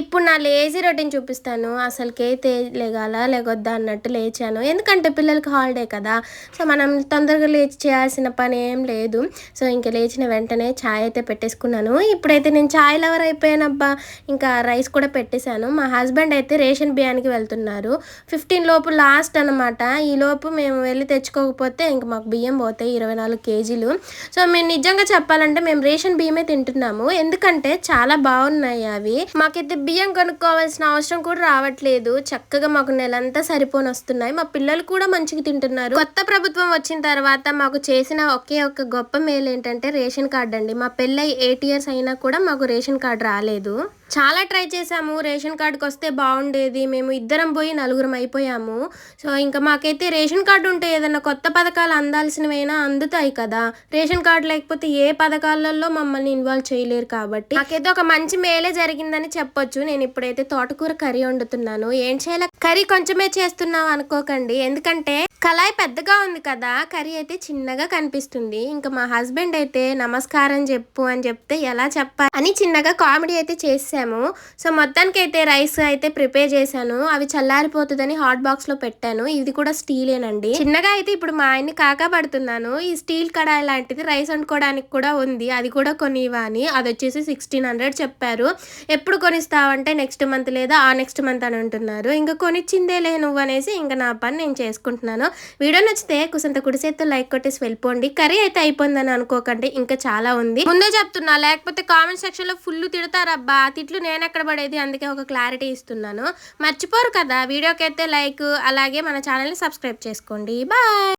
ఇప్పుడు నా lazy routine చూపిస్తాను. అసలుకైతే లేగాల లేగొద్దా అన్నట్టు లేచాను. ఎందుకంటే పిల్లలకి హాలిడే కదా. సో మనం తొందరగా లేచి చేయాల్సిన పని ఏం లేదు. సో ఇంకా లేచిన వెంటనే ఛాయ్ అయితే పెట్టేసుకున్నాను. ఇప్పుడైతే నేను ఛాయ్ లవర్ అయిపోయానబ్బా. ఇంకా రైస్ కూడా పెట్టేశాను. మా హస్బెండ్ అయితే రేషన్ బియ్యానికి వెళ్తున్నారు. ఫిఫ్టీన్ లోపు లాస్ట్ అనమాట ఈ లోపు మేము వెళ్ళి తెచ్చుకోకపోతే ఇంక మాకు బియ్యం పోతాయి ఇరవై నాలుగు కేజీలు. సో మేము నిజంగా చెప్పాలంటే మేము రేషన్ బియ్యమే తింటున్నాము. ఎందుకంటే చాలా బాగున్నాయి అవి. మాకైతే బియ్యం కొనుక్కోవాల్సిన అవసరం కూడా రావట్లేదు. చక్కగా మాకు నెలంతా సరిపోని వస్తున్నాయి. మా పిల్లలు కూడా మంచిగా తింటున్నారు. కొత్త ప్రభుత్వం వచ్చిన తర్వాత మాకు చేసిన ఒకే ఒక గొప్ప మేలు ఏంటంటే రేషన్ కార్డ్ అండి. మా పెళ్ళై ఎయిట్ ఇయర్స్ అయినా కూడా మాకు రేషన్ కార్డ్ రాలేదు. చాలా ట్రై చేసాము రేషన్ కార్డుకి వస్తే బాగుండేది మేము ఇద్దరం పోయి నలుగురం అయిపోయాము. సో ఇంకా మాకైతే రేషన్ కార్డు ఉంటే ఏదైనా కొత్త పథకాలు అందాల్సినవైనా అందుతాయి కదా. రేషన్ కార్డు లేకపోతే ఏ పథకాలలో మమ్మల్ని ఇన్వాల్వ్ చేయలేరు కాబట్టి. నాకైతే ఒక మంచి మేలే జరిగిందని చెప్పొచ్చు. నేను ఇప్పుడైతే తోటకూర కర్రీ వండుతున్నాను. ఏం చేయాలి? కర్రీ కొంచెమే చేస్తున్నావు అనుకోకండి. ఎందుకంటే కళాయి పెద్దగా ఉంది కదా కర్రీ అయితే చిన్నగా కనిపిస్తుంది. ఇంకా మా హస్బెండ్ అయితే నమస్కారం చెప్పు అని చెప్తే ఎలా చెప్పాలి అని చిన్నగా కామెడీ అయితే చేసాము. సో మొత్తానికి అయితే రైస్ అయితే ప్రిపేర్ చేశాను. అవి చల్లారిపోతుందని హాట్ బాక్స్లో పెట్టాను. ఇది కూడా స్టీలేనండి. చిన్నగా అయితే ఇప్పుడు మా ఆయన్ని కాకా పడుతున్నాను ఈ స్టీల్ కడాయి లాంటిది రైస్ వండుకోవడానికి కూడా ఉంది. అది కూడా కొనివా అని. అది వచ్చేసి సిక్స్టీన్ హండ్రెడ్ చెప్పారు. ఎప్పుడు కొనిస్తావంటే నెక్స్ట్ మంత్ లేదా ఆ నెక్స్ట్ మంత్ అని అంటున్నారు. ఇంకా కొనిచ్చిందే లే నువ్వు అనేసి ఇంకా నా పని నేను చేసుకుంటున్నాను. వీడియో నచ్చితే కుసంత కుడిసేత్తో లైక్ కొట్టేసి వెళ్ళిపోండి. కర్రీ అయితే అయిపోయిందని అనుకోకండి ఇంకా చాలా ఉంది. ముందే చెప్తున్నా లేకపోతే కామెంట్ సెక్షన్లో ఫుల్ తిడతారబ్బా తిట్లు నేను ఎక్కడ పడేది? అందుకే ఒక క్లారిటీ ఇస్తున్నాను. మర్చిపోరు కదా వీడియోకి అయితే లైక్ అలాగే మన ఛానల్ని సబ్స్క్రైబ్ చేసుకోండి. బాయ్!